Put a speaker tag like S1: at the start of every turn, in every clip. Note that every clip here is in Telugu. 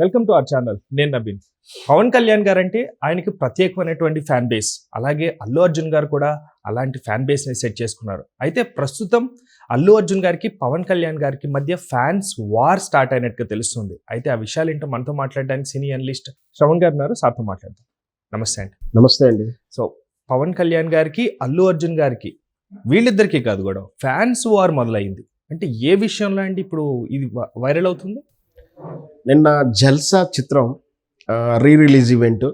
S1: వెల్కమ్ టు అవర్ ఛానల్ నేను నబీన్ పవన్ కళ్యాణ్ గారు అంటే ఆయనకి ప్రత్యేకమైనటువంటి ఫ్యాన్ బేస్ అలాగే అల్లు అర్జున్ గారు కూడా అలాంటి ఫ్యాన్ బేస్ని సెట్ చేసుకున్నారు. అయితే ప్రస్తుతం అల్లు అర్జున్ గారికి పవన్ కళ్యాణ్ గారికి మధ్య ఫ్యాన్స్ వార్ స్టార్ట్ అయినట్టుగా తెలుస్తుంది. అయితే ఆ విషయాలు ఏంటో మనతో మాట్లాడడానికి సినీ అనలిస్ట్ శ్రవణ్ గారు ఉన్నారు. సార్తో మాట్లాడతాం నమస్తే అండి.
S2: నమస్తే అండి.
S1: సో పవన్ కళ్యాణ్ గారికి అల్లు అర్జున్ గారికి వీళ్ళిద్దరికీ కాదు కూడా ఫ్యాన్స్ వార్ మొదలైంది. అంటే ఏ విషయంలో అండి ఇప్పుడు ఇది వైరల్ అవుతుంది?
S2: నిన్న జల్సా చిత్రం re release event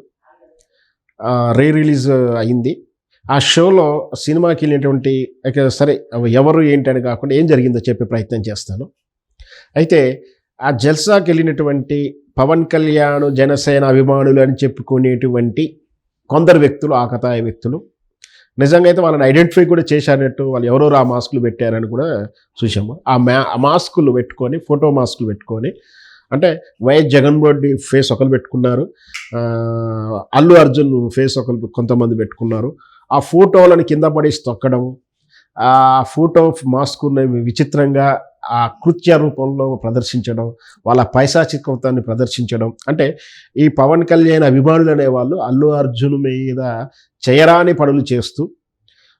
S2: re release అయింది. ఆ షోలో సినిమాకి వెళ్ళినటువంటి సరే ఎవరు ఏంటి అని కాకుండా ఏం జరిగిందో చెప్పే ప్రయత్నం చేస్తాను. అయితే ఆ జల్సాకి వెళ్ళినటువంటి పవన్ కళ్యాణ్ జనసేన అభిమానులు అని చెప్పుకునేటువంటి కొందరు వ్యక్తులు ఆకతాయ వ్యక్తులు నిజంగా అయితే వాళ్ళని ఐడెంటిఫై కూడా చేశారన్నట్టు వాళ్ళు ఎవరెవరు ఆ మాస్కులు పెట్టారని కూడా చూసాము ఆ మ్యా మాస్కులు పెట్టుకొని ఫోటో మాస్కులు పెట్టుకొని అంటే వైఎస్ జగన్మోహన్ రెడ్డి ఫేస్ ఒకరు పెట్టుకున్నారు. అల్లు అర్జున్ ఫేస్ ఒకరు కొంతమంది పెట్టుకున్నారు. ఆ ఫోటోలను కింద పడేసి తొక్కడం ఆ ఫోటో మాస్కున్న విచిత్రంగా ఆ కృత్య రూపంలో ప్రదర్శించడం వాళ్ళ పైశాచికత్వాన్ని ప్రదర్శించడం. అంటే ఈ పవన్ కళ్యాణ్ అభిమానులు అనేవాళ్ళు అల్లు అర్జున్ మీద చేయరాని పనులు చేస్తూ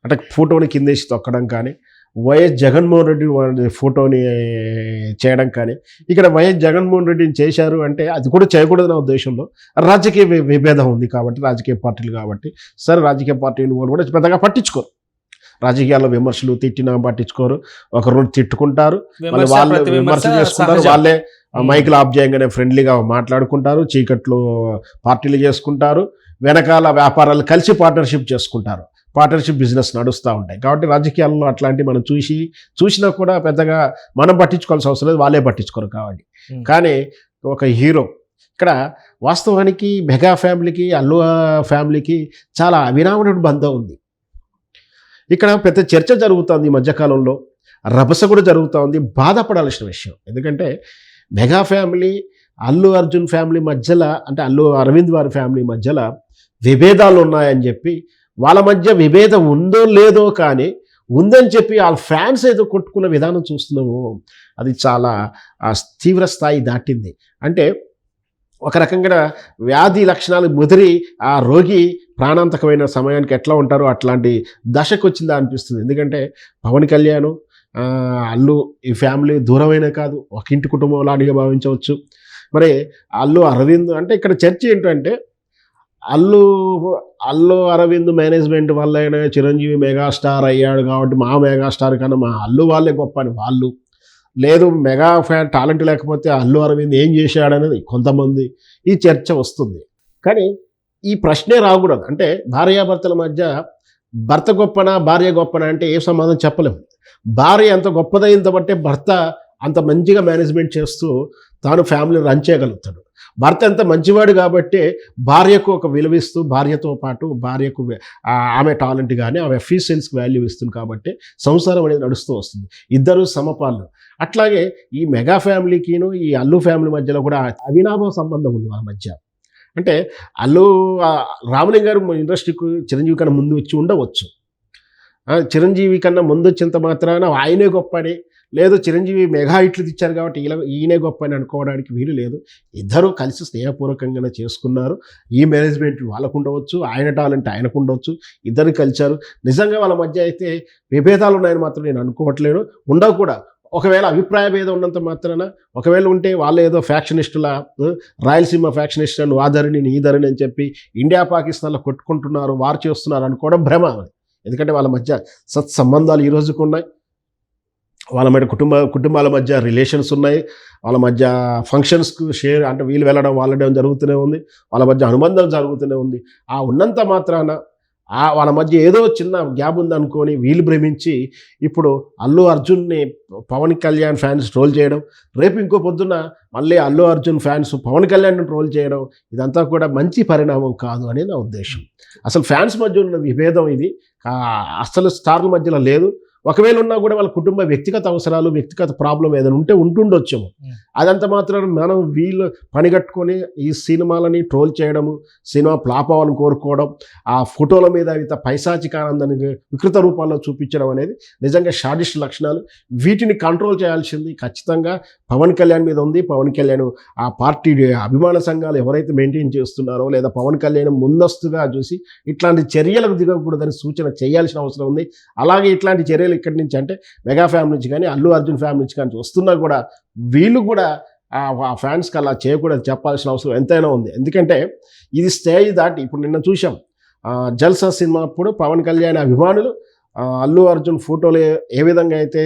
S2: అంటే ఫోటోని కిందేసి తొక్కడం కానీ వైఎస్ జగన్మోహన్ రెడ్డి వాడి ఫోటోని చేయడం కానీ ఇక్కడ వైఎస్ జగన్మోహన్ రెడ్డిని చేశారు అంటే అది కూడా చేయకూడదు నా ఉద్దేశంలో రాజకీయ విభేదం ఉంది కాబట్టి రాజకీయ పార్టీలు కాబట్టి సరే రాజకీయ పార్టీలు వాళ్ళు కూడా పెద్దగా పట్టించుకోరు. రాజకీయాల్లో విమర్శలు తిట్టినా పట్టించుకోరు. ఒకరు తిట్టుకుంటారు. వాళ్ళే
S1: విమర్శ
S2: విమర్శలు చేసుకుంటారు. వాళ్ళే. మైకులు ఆఫ్ చేయగానే ఫ్రెండ్లీగా మాట్లాడుకుంటారు. చీకట్లు పార్టీలు చేసుకుంటారు. వెనకాల వ్యాపారాలు కలిసి పార్ట్నర్షిప్ చేసుకుంటారు. పార్ట్నర్షిప్ బిజినెస్ నడుస్తూ ఉంటాయి. కాబట్టి రాజకీయాల్లో అట్లాంటివి మనం చూసి చూసినా కూడా పెద్దగా మనం పట్టించుకోవాల్సిన అవసరం లేదు వాళ్ళే పట్టించుకోరు కాబట్టి.
S1: మ్మ్.
S2: కానీ ఒక హీరో ఇక్కడ వాస్తవానికి మెగా ఫ్యామిలీకి అల్లు ఫ్యామిలీకి చాలా అవిరామమైన బంధం ఉంది. ఇక్కడ పెద్ద చర్చ జరుగుతుంది ఈ మధ్యకాలంలో. రభస కూడా జరుగుతూ ఉంది. బాధపడాల్సిన విషయం. ఎందుకంటే mega family Allu Arjun family మధ్యలో అంటే అల్లు అరవింద్ వారి ఫ్యామిలీ మధ్యలో విభేదాలు ఉన్నాయని చెప్పి వాళ్ళ మధ్య విభేదం ఉందో లేదో కానీ ఉందని చెప్పి వాళ్ళ ఫ్యాన్స్ ఏదో కొట్టుకున్న విధానం చూస్తున్నాము అది చాలా తీవ్ర స్థాయి దాటింది. అంటే ఒక రకంగా వ్యాధి లక్షణాలు ముదిరి ఆ రోగి ప్రాణాంతకమైన సమయానికి ఎట్లా ఉంటారో అట్లాంటి దశకు వచ్చిందా అనిపిస్తుంది. ఎందుకంటే పవన్ కళ్యాణ్ అల్లు ఈ ఫ్యామిలీ దూరమైన కాదు ఒక ఇంటి కుటుంబం లాంటిగా భావించవచ్చు. మరి అల్లు అరవింద్ అంటే ఇక్కడ చర్చ ఏంటంటే అల్లు అల్లు అరవింద్ మేనేజ్మెంట్ వల్ల చిరంజీవి మెగాస్టార్ అయ్యాడు కాబట్టి మా మెగాస్టార్ కన్నా మా అల్లు వాళ్ళే గొప్ప అని వాళ్ళు. లేదు మెగా ఫ్యాన్ టాలెంట్ లేకపోతే అల్లు అరవింద్ ఏం చేశాడనేది కొంతమంది ఈ చర్చ వస్తుంది. కానీ ఈ ప్రశ్నే రాకూడదు. అంటే భార్యాభర్తల మధ్య భర్త గొప్పనా భార్య గొప్పనా అంటే ఏ సంబంధం చెప్పలేము. భార్య ఎంత గొప్పదైంత బట్టే భర్త అంత మంచిగా మేనేజ్మెంట్ చేస్తూ తాను ఫ్యామిలీ రన్ చేయగలుగుతాడు. భర్త ఎంత మంచివాడు కాబట్టి భార్యకు ఒక విలువిస్తూ భార్యతో పాటు భార్యకు ఆమె టాలెంట్ కానీ ఆమె ఎఫిషియన్స్కి వాల్యూ ఇస్తుంది కాబట్టి సంసారం అనేది నడుస్తూ వస్తుంది. ఇద్దరు సమపాలు అట్లాగే ఈ మెగా ఫ్యామిలీకిను ఈ అల్లు ఫ్యామిలీ మధ్యలో కూడా అవినాభావ సంబంధం ఉంది వాళ్ళ మధ్య. అంటే అల్లు రామలింగ్ గారు ఇండస్ట్రీకి చిరంజీవి కన్నా ముందు వచ్చి ఉండవచ్చు. చిరంజీవి కన్నా ముందు వచ్చేంత మాత్రాన ఆయనే గొప్ప అని లేదు చిరంజీవి మెగా హిట్లు తెచ్చారు కాబట్టి ఈయన ఈయనే గొప్ప అని అనుకోవడానికి వీలు లేదు. ఇద్దరూ కలిసి స్నేహపూర్వకంగానే చేసుకున్నారు. ఈ మేనేజ్మెంట్ వాళ్ళకు ఉండవచ్చు ఆయన టాలెంట్ ఆయనకు ఉండవచ్చు. ఇద్దరు కలిశారు. నిజంగా వాళ్ళ మధ్య అయితే విభేదాలు ఉన్నాయని మాత్రం నేను అనుకోవట్లేను ఉండవు కూడా. ఒకవేళ అభిప్రాయ భేదం ఉన్నంత మాత్రాన ఒకవేళ ఉంటే వాళ్ళు ఏదో ఫ్యాక్షనిస్టుల రాయలసీమ ఫ్యాక్షనిస్ట్ ఆ ఆధరిని నీ ధరిని అని చెప్పి ఇండియా పాకిస్తాన్లో కొట్టుకుంటున్నారు వారు చేస్తున్నారు అనుకోవడం భ్రమ అది. ఎందుకంటే వాళ్ళ మధ్య సత్సంబంధాలు ఈ రోజుకు ఉన్నాయి. వాళ్ళ మధ్య కుటుంబ కుటుంబాల మధ్య రిలేషన్స్ ఉన్నాయి. వాళ్ళ మధ్య ఫంక్షన్స్కు షేర్ అంటే వీళ్ళు వెళ్ళడం వాళ్ళడం జరుగుతూనే ఉంది. వాళ్ళ మధ్య అనుబంధం జరుగుతూనే ఉంది. ఆ ఉన్నంత మాత్రాన వాళ్ళ మధ్య ఏదో చిన్న గ్యాప్ ఉందనుకొని వీళ్ళు భ్రమించి ఇప్పుడు అల్లు అర్జున్ని పవన్ కళ్యాణ్ ఫ్యాన్స్ ట్రోల్ చేయడం రేపు ఇంకో పొద్దున మళ్ళీ అల్లు అర్జున్ ఫ్యాన్స్ పవన్ కళ్యాణ్ ట్రోల్ చేయడం ఇదంతా కూడా మంచి పరిణామం కాదు అని నా ఉద్దేశం. అసలు ఫ్యాన్స్ మధ్య ఉన్న విభేదం ఇది. అసలు స్టార్ల మధ్యలో లేదు. ఒకవేళ ఉన్నా కూడా వాళ్ళ కుటుంబ వ్యక్తిగత అవసరాలు వ్యక్తిగత ప్రాబ్లం ఏదైనా ఉంటే ఉంటుండొచ్చేమో. అదంత మాత్రం మనం వీళ్ళు పనిగట్టుకొని ఈ సినిమాలని ట్రోల్ చేయడము సినిమా ఫ్లాప్ అవ్వాలని కోరుకోవడం ఆ ఫోటోల మీద ఇంత పైశాచిక ఆనందాన్ని వికృత రూపాల్లో చూపించడం అనేది నిజంగా షాడిస్ట్ లక్షణాలు. వీటిని కంట్రోల్ చేయాల్సింది ఖచ్చితంగా పవన్ కళ్యాణ్ మీద ఉంది. పవన్ కళ్యాణ్ ఆ పార్టీ అభిమాన సంఘాలు ఎవరైతే మెయింటైన్ చేస్తున్నారో లేదా పవన్ కళ్యాణ్ ముందస్తుగా చూసి ఇట్లాంటి చర్యలకు దిగకూడదని సూచన చేయాల్సిన అవసరం ఉంది. అలాగే ఇట్లాంటి చర్యలు ఇక్కడి నుంచి అంటే మెగా ఫ్యామిలీ నుంచి కానీ అల్లు అర్జున్ ఫ్యామిలీ నుంచి కానీ వస్తున్నా కూడా వీళ్ళు కూడా ఆ ఫ్యాన్స్కి అలా చేయకూడదు చెప్పాల్సిన అవసరం ఎంతైనా ఉంది. ఎందుకంటే ఇది స్టేజ్ దాటి ఇప్పుడు నిన్న చూసాం జల్సా సినిమా అప్పుడు పవన్ కళ్యాణ్ అభిమానులు అల్లు అర్జున్ ఫోటోలు ఏ- విధంగా అయితే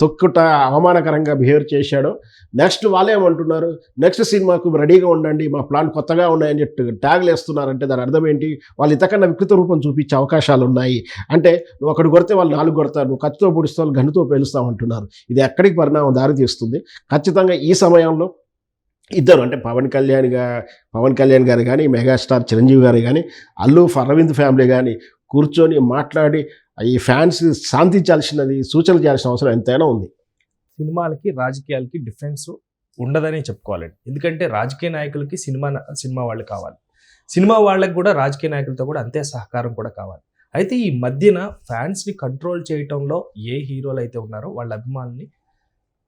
S2: తొక్కుట అవమానకరంగా బిహేవ్ చేశాడో నెక్స్ట్ వాళ్ళేమంటున్నారు నెక్స్ట్ సినిమాకు రెడీగా ఉండండి మా ప్లాన్ కొత్తగా ఉన్నాయని చెప్పి ట్యాగ్లు వేస్తున్నారంటే దాని అర్థం ఏంటి? వాళ్ళు ఇంతకన్నా వికృత రూపం చూపించే అవకాశాలు ఉన్నాయి. అంటే నువ్వు ఒకటి కొడితే వాళ్ళు నాలుగు కొడతారు నువ్వు కత్తితో పొడిస్తావు గనుతో పేలుస్తావు అంటున్నారు. ఇది ఎక్కడికి పరిణామం దారితీస్తుంది ఖచ్చితంగా ఈ సమయంలో ఇద్దరు అంటే పవన్ కళ్యాణ్గా పవన్ కళ్యాణ్ గారు కానీ మెగాస్టార్ చిరంజీవి గారు కానీ అల్లు అరవింద్ ఫ్యామిలీ కానీ కూర్చొని మాట్లాడి ఈ ఫ్యాన్స్ శాంతించాల్సినది సూచనలు చేయాల్సిన అవసరం ఎంతైనా ఉంది.
S1: సినిమాలకి రాజకీయాలకి డిఫరెన్స్ ఉండదనే చెప్పుకోవాలండి ఎందుకంటే రాజకీయ నాయకులకి సినిమా సినిమా వాళ్ళు కావాలి. సినిమా వాళ్ళకి కూడా రాజకీయ నాయకులతో కూడా అంతే సహకారం కూడా కావాలి. అయితే ఈ మధ్యన ఫ్యాన్స్ని కంట్రోల్ చేయటంలో ఏ హీరోలు అయితే ఉన్నారో వాళ్ళ అభిమానుల్ని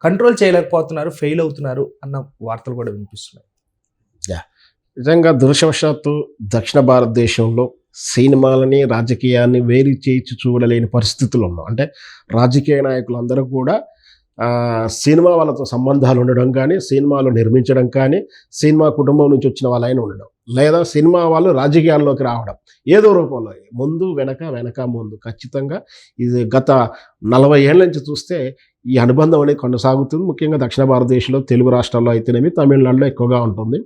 S1: కంట్రోల్ చేయలేకపోతున్నారు ఫెయిల్ అవుతున్నారు అన్న వార్తలు కూడా వినిపిస్తున్నాయి.
S2: నిజంగా దురదృష్టవశాత్తు దక్షిణ భారతదేశంలో సినిమాలని రాజకీయాన్ని వేరు చేయించి చూడలేని పరిస్థితులు ఉన్నాం. అంటే రాజకీయ నాయకులు అందరూ కూడా సినిమా వాళ్ళతో సంబంధాలు ఉండడం కానీ సినిమాలు నిర్మించడం కానీ సినిమా కుటుంబం నుంచి వచ్చిన వాళ్ళైనా ఉండడం. లేదా సినిమా వాళ్ళు రాజకీయాల్లోకి రావడం. ఏదో రూపంలో. ముందు వెనక వెనక ముందు. ఖచ్చితంగా ఇది గత నలభై ఏళ్ళ నుంచి చూస్తే ఈ అనుబంధం అనేది కొనసాగుతుంది. ముఖ్యంగా దక్షిణ భారతదేశంలో తెలుగు రాష్ట్రాల్లో అయితేనేమి తమిళనాడులో ఎక్కువగా ఉంటుంది.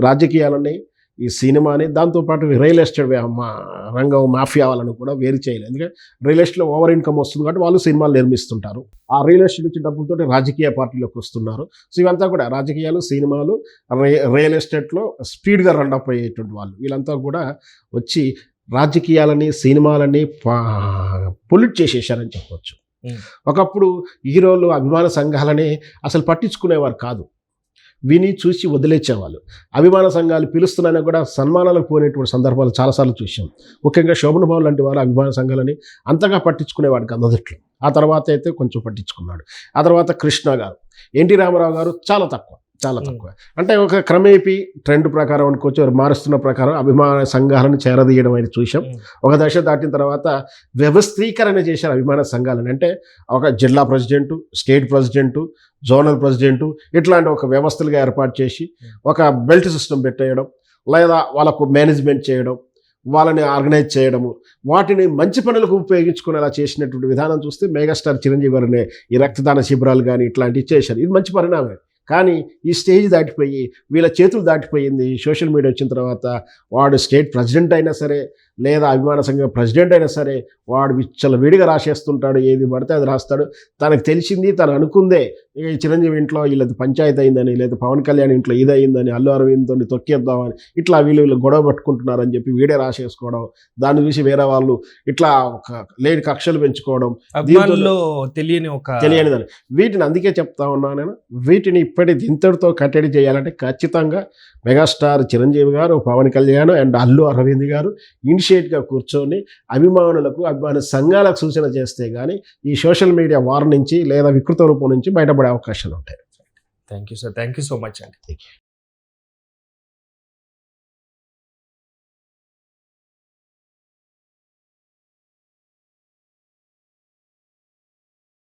S2: రాజకీయాలని ఈ సినిమాని దాంతోపాటు రియల్ ఎస్టేట్ మా రంగం మాఫియా వాళ్ళని కూడా వేరు చేయలేదు. ఎందుకంటే రియల్ ఎస్టేట్లో ఓవర్ ఇన్కమ్ వస్తుంది కాబట్టి వాళ్ళు సినిమాలు నిర్మిస్తుంటారు. ఆ రియల్ ఎస్టేట్ నుంచి డబ్బులతో రాజకీయ పార్టీలోకి వస్తున్నారు. సో ఇవంతా కూడా రాజకీయాలు సినిమాలు రియల్ ఎస్టేట్లో స్పీడ్గా రన్అప్ అయ్యేటువంటి వాళ్ళు. వీళ్ళంతా కూడా వచ్చి రాజకీయాలని సినిమాలని పొల్యూట్ చేసేసారని చెప్పొచ్చు.
S1: Hmm.
S2: ఒకప్పుడు హీరోలు అభిమాన సంఘాలని అసలు పట్టించుకునేవారు కాదు. విని చూసి వదిలేసేవాళ్ళు అభిమాన సంఘాలు పిలుస్తున్నాయని కూడా సన్మానాలకు పోయినటువంటి సందర్భాలు చాలాసార్లు చూసాం ముఖ్యంగా శోభన భవన్ లాంటి వారు అభిమాన సంఘాలని అంతగా పట్టించుకునేవాడు కాదు ఆ తర్వాత అయితే కొంచెం పట్టించుకున్నాడు. ఆ తర్వాత కృష్ణ గారు. ఎన్టీ రామారావు గారు చాలా తక్కువ. చాలా తక్కువ. అంటే ఒక క్రమేపీ ట్రెండ్ ప్రకారం అనుకోవచ్చు మారుస్తున్న ప్రకారం అభిమాన సంఘాలను చేరదీయడం అనేది చూసాం ఒక దశ దాటిన తర్వాత వ్యవస్థీకరణ చేశారు అభిమాన సంఘాలని. అంటే ఒక జిల్లా president state president zonal president ఇట్లాంటి ఒక వ్యవస్థలుగా ఏర్పాటు చేసి ఒక బెల్ట్ సిస్టమ్ పెట్టేయడం లేదా వాళ్ళకు మేనేజ్మెంట్ చేయడం వాళ్ళని ఆర్గనైజ్ చేయడము వాటిని మంచి పనులకు ఉపయోగించుకునేలా చేసినటువంటి విధానం చూస్తే మెగాస్టార్ చిరంజీవి గారిని ఈ రక్తదాన శిబిరాలు కానీ ఇట్లాంటివి చేశారు. ఇది మంచి పరిణామమే. కానీ ఈ స్టేజ్ దాటిపోయి వీళ్ళ చేతులు దాటిపోయింది సోషల్ మీడియా వచ్చిన తర్వాత వాడు స్టేట్ ప్రెసిడెంట్ అయినా సరే లేదా అభిమాన సంఘం ప్రెసిడెంట్ అయినా సరే వాడు విచ్చల విడిగా రాసేస్తుంటాడు ఏది పడితే అది రాస్తాడు. తనకు తెలిసింది తను అనుకుందే ఈ చిరంజీవి ఇంట్లో వీళ్ళది పంచాయతీ అయిందని లేదా పవన్ కళ్యాణ్ ఇంట్లో ఇది అయిందని అల్లు అరవింద్తో తొక్కేద్దామని ఇట్లా వీళ్ళు వీళ్ళు గొడవ పట్టుకుంటున్నారని చెప్పి వీడే రాసేసుకోవడం దాన్ని చూసి వేరే వాళ్ళు ఇట్లా ఒక లేని కక్షలు పెంచుకోవడం
S1: అభిమానుల్లో తెలియని ఒక
S2: తెలియనిదని. వీటిని అందుకే చెప్తా ఉన్నాను నేను వీటిని ఇప్పటి ఇంతటితో కట్టడి చేయాలంటే ఖచ్చితంగా మెగాస్టార్ చిరంజీవి గారు పవన్ కళ్యాణ్ అండ్ అల్లు అరవింద్ గారు ఇనిషియేట్గా కూర్చొని అభిమానులకు అభిమాన సంఘాలకు సూచన చేస్తే కానీ ఈ సోషల్ మీడియా వార్ నుంచి లేదా వికృత రూపం నుంచి బయటపడే అవకాశాలు ఉంటాయి.
S1: Thank you sir thank you so much అండి.